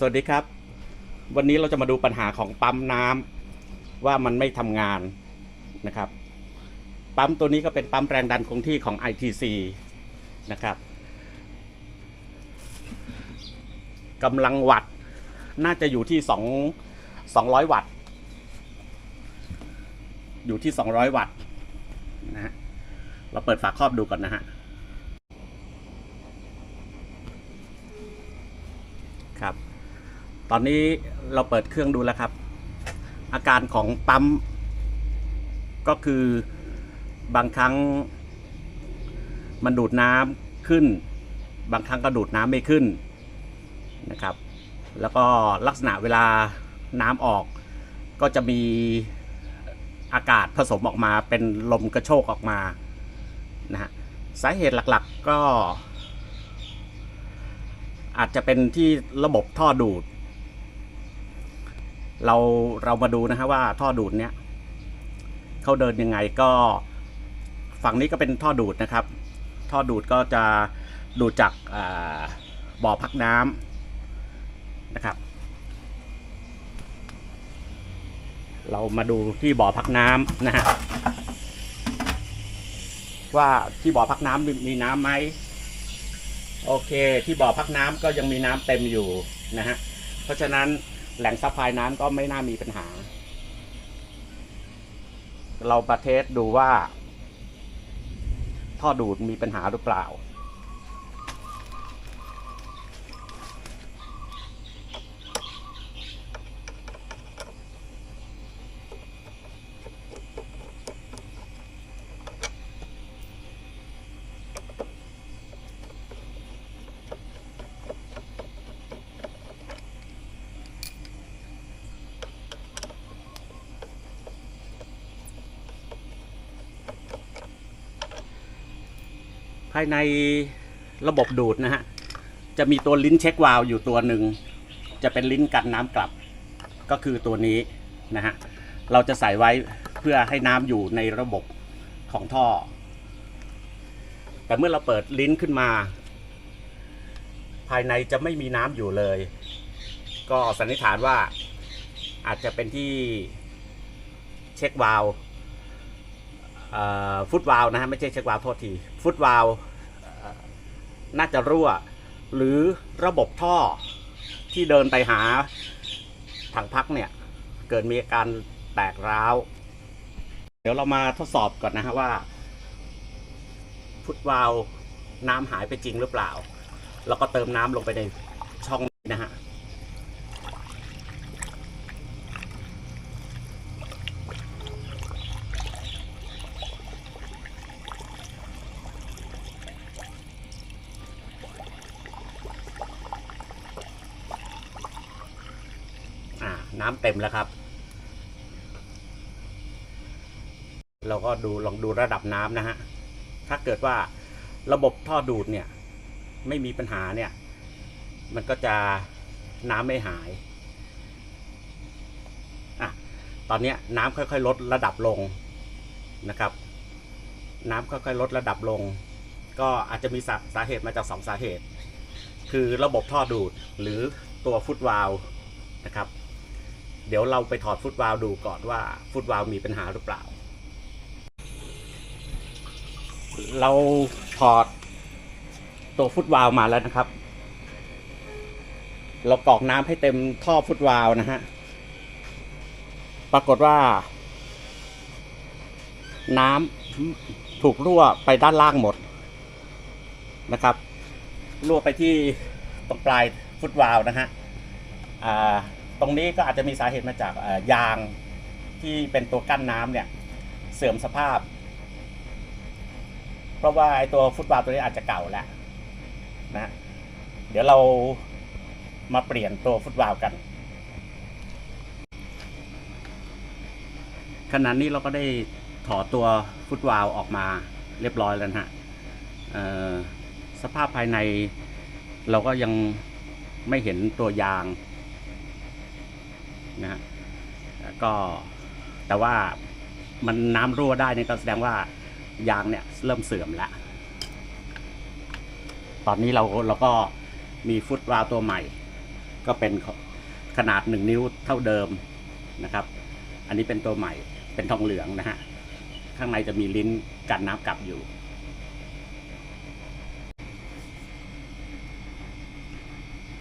สวัสดีครับ วันนี้เราจะมาดูปัญหาของปั๊มน้ำว่ามันไม่ทำงานนะครับ ปั๊มตัวนี้ก็เป็นปั๊มแรงดันคงที่ของ ITC นะครับกำลังวัตต์น่าจะอยู่ที่2 200 วัตต์ อยู่ที่ 200 วัตต์นะฮะเราเปิดฝาครอบดูก่อนนะฮะ ครับ ตอนนี้เราเปิดเครื่องดูแล้วครับ อาการของปั๊ม ก็คือบางครั้ง มันดูดน้ำขึ้น บางครั้งก็ดูดน้ำไม่ขึ้นนะครับ แล้วก็ลักษณะเวลาน้ำออก ก็จะมีอากาศผสมออกมาเป็นลมกระโชกออกมานะฮะสาเหตุหลักๆก็ อาจจะเป็นที่ระบบท่อดูด เราเรามาดูนะฮะว่าท่อดูดเนี้ยเขาเดินยังไงก็ ฝั่งนี้ก็เป็นท่อดูดนะครับ ท่อดูดก็จะดูดจากาบ่อพักน้ำนะครับ เรามาดูที่บ่อพักน้ำนะฮะว่าที่บ่อพักน้ำมีน้ำไหมโอเค ที่บ่อพักน้ำก็ยังมีน้ำเต็มอยู่นะฮะเพราะฉะนั้น แหล่งซัพพลายน้ำก็ไม่น่ามีปัญหา เราประเทศดูว่า ท่อดูดมีปัญหาหรือเปล่า ภายในระบบดูดนะฮะ จะมีตัวลิ้นเช็ควาล์วอยู่ตัวหนึ่ง จะเป็นลิ้นกันน้ำกลับ ก็คือตัวนี้นะฮะ เราจะใส่ไว้เพื่อให้น้ำอยู่ในระบบของท่อ แต่เมื่อเราเปิดลิ้นขึ้นมา ภายในจะไม่มีน้ำอยู่เลย ก็สันนิษฐานว่าอาจจะเป็นที่เช็ควาล์วเอ่อฟุตวาล์วนะฮะไม่ใช่เช็ควาล์วโทษที ฟุตวาล์ว น่าจะรั่ว หรือระบบท่อที่เดินไปหาถังพักเนี่ยเกิดมีอาการแตกร้าว เดี๋ยวเรามาทดสอบก่อนนะฮะว่า ฟุตวาล์วน้ำหายไปจริงหรือเปล่า แล้วก็เติมน้ำลงไปในช่องนี้นะฮะำเต็มแล้วครับ เราก็ดูลองดูระดับน้ำนะฮะ ถ้าเกิดว่าระบบท่อดูดเนี่ย ไม่มีปัญหาเนี่ย มันก็จะน้ำไม่หายอะตอนเนี้ยน้ำค่อยๆ ลดระดับลงนะครับ น้ำค่อยๆ ลดระดับลง ก็อาจจะมีสาสาเหตุมาจากสองสาเหตุ คือระบบท่อดูดหรือตัวฟุตวาลนะครับ เดี๋ยวเราไปถอดฟุตวาลดูก่อนว่าฟุตวาลมีปัญหาหรือเปล่า เราถอดตัวฟุตวาลมาแล้วนะครับ เรากรอกน้ำให้เต็มท่อฟุตวาลนะฮะ ปรากฏว่า น้ำถูกรั่วไปด้านล่างหมดนะครับรั่วไปที่ตรงปลายฟุตวาลนะฮะอ่า ตรงนี้ก็อาจจะมีสาเหตุมาจากยางที่เป็นตัวกั้นน้ำเนี่ยเสื่อมสภาพ เพราะว่าไอตัวฟุตบาล์วตัวนี้อาจจะเก่าแล้วนะเดี๋ยวเรามาเปลี่ยนตัวฟุตบาล์วกันขณะนี้เราก็ได้ถอดตัวฟุตวาล์วออกมาเรียบร้อยแล้วนะฮะสภาพภายในเราก็ยังไม่เห็นตัวยาง นะฮะก็แต่ว่ามันน้ำรั่วได้เนี่ยก็แสดงว่ายางเนี่ยเริ่มเสื่อมแล้ว ตอนนี้เราเราก็มีฟุตวาลตัวใหม่ ก็เป็นขนาดหนึ่งนิ้วเท่าเดิมนะครับ อันนี้เป็นตัวใหม่เป็นทองเหลืองนะฮะ ข้างในจะมีลิ้นกันน้ำกลับอยู่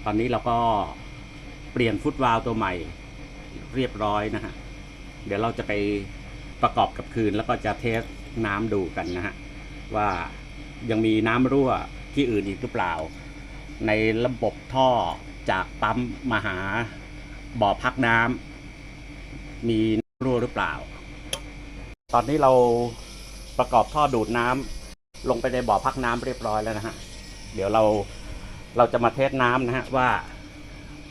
ตอนนี้เราก็เปลี่ยนฟุตวาลตัวใหม่ เรียบร้อยนะฮะ เดี๋ยวเราจะไปประกอบกับคืน แล้วก็จะเทสน้ำดูกันนะฮะ ว่ายังมีน้ำรั่วที่อื่นอีกหรือเปล่า ในระบบท่อจากปั๊มมาหาบ่อพักน้ำมีน้ำรั่วหรือเปล่า ตอนนี้เราประกอบท่อดูดน้ำลงไปในบ่อพักน้ำเรียบร้อยแล้วนะฮะ เดี๋ยวเราเราจะมาเทสน้ำนะฮะว่า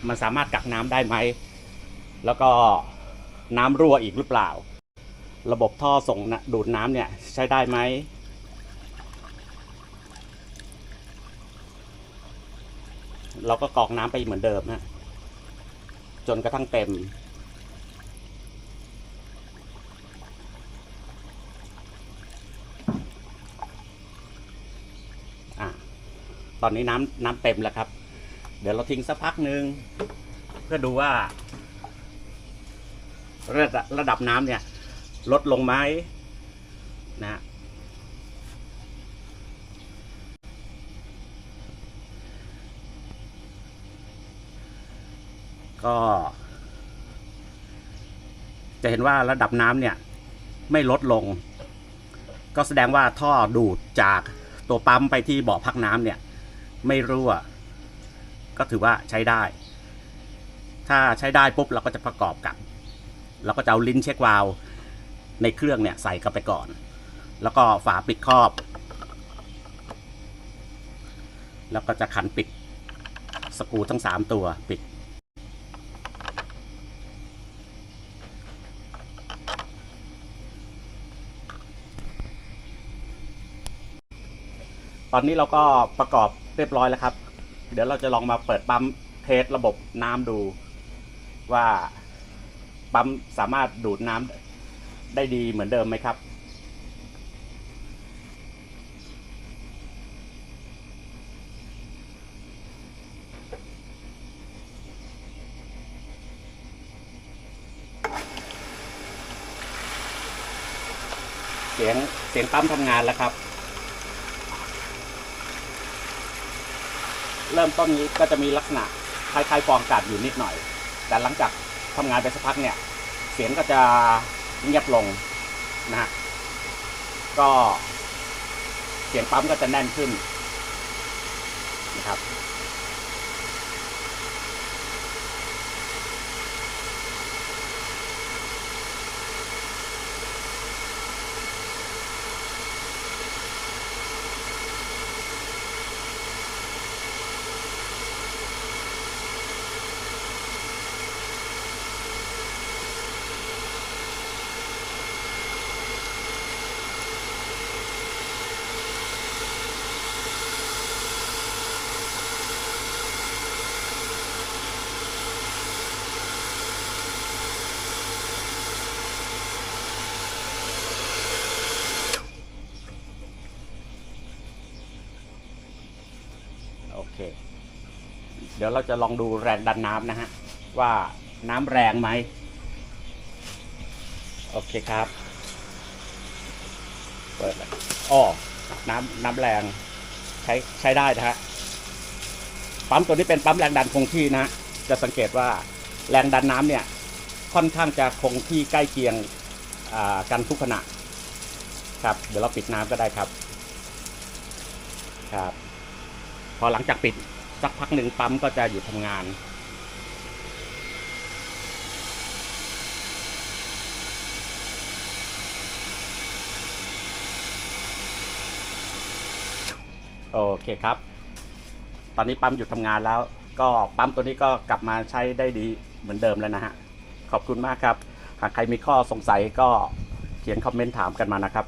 มันสามารถกักน้ำได้ไหม แล้วก็น้ำรั่วอีกหรือเปล่า ระบบท่อส่งดูดน้ำเนี่ยใช้ได้ไหมเราก็กรอกน้ำไปเหมือนเดิมนะจนกระทั่งเต็มอะตอนนี้น้ำน้ำเต็มแล้วครับ เดี๋ยวเราทิ้งสักพักหนึ่งเพื่อดูว่า ระดับระดับน้ำเนี่ย ลดลงไหมนะฮะก็ จะเห็นว่าระดับน้ำเนี่ย ไม่ลดลง ก็แสดงว่าท่อดูดจากตัวปั๊มไปที่บ่อพักน้ำเนี่ย ไม่รั่ว ก็ถือว่าใช้ได้ ถ้าใช้ได้ปุ๊บเราก็จะประกอบกับ เราก็จะเอาลิ้นเช็ควาล์วในเครื่องเนี่ยใส่เข้าไปก่อน แล้วก็ฝาปิดครอบ แล้วก็จะขันปิดสกรูทั้งสามตัวปิด ตอนนี้เราก็ประกอบเรียบร้อยแล้วครับ เดี๋ยวเราจะลองมาเปิดปั๊มเทสระบบน้ำดูว่า ปั๊มสามารถดูดน้ำได้ดีเหมือนเดิมไหมครับเสียงเสียงปั๊มทำงานแล้วครับ เริ่มต้นนี้ก็จะมีลักษณะคล้ายๆฟองอากาศอยู่นิดหน่อย แต่หลังจากทำงานไปสักพักเนี่ย เสียงก็จะเงียบลงนะฮะก็เสียงปั๊มก็จะแน่นขึ้นนะครับ ดี๋ยวเราจะลองดูแรงดันน้ำนะฮะ ว่าน้ำแรงไหม โอเคครับ เปิดเลยอ้อน้ำน้ำแรงใช้ใช้ได้นะฮะ ปั๊มตัวนี้เป็นปั๊มแรงดันคงที่นะ จะสังเกตว่าแรงดันน้ำเนี่ย ค่อนข้างจะคงที่ใกล้เคียงกันทุกขณะ ครับ เดี๋ยวเราปิดน้ำก็ได้ครับ ครับ พอหลังจากปิด สักพักหนึ่งปั๊มก็จะหยุดทำงาน โอเคครับ ตอนนี้ปั๊มหยุดทำงานแล้ว ก็ปั๊มตัวนี้ก็กลับมาใช้ได้ดีเหมือนเดิมแล้วนะฮะ ขอบคุณมากครับ หากใครมีข้อสงสัยก็เขียนคอมเมนต์ถามกันมานะครับ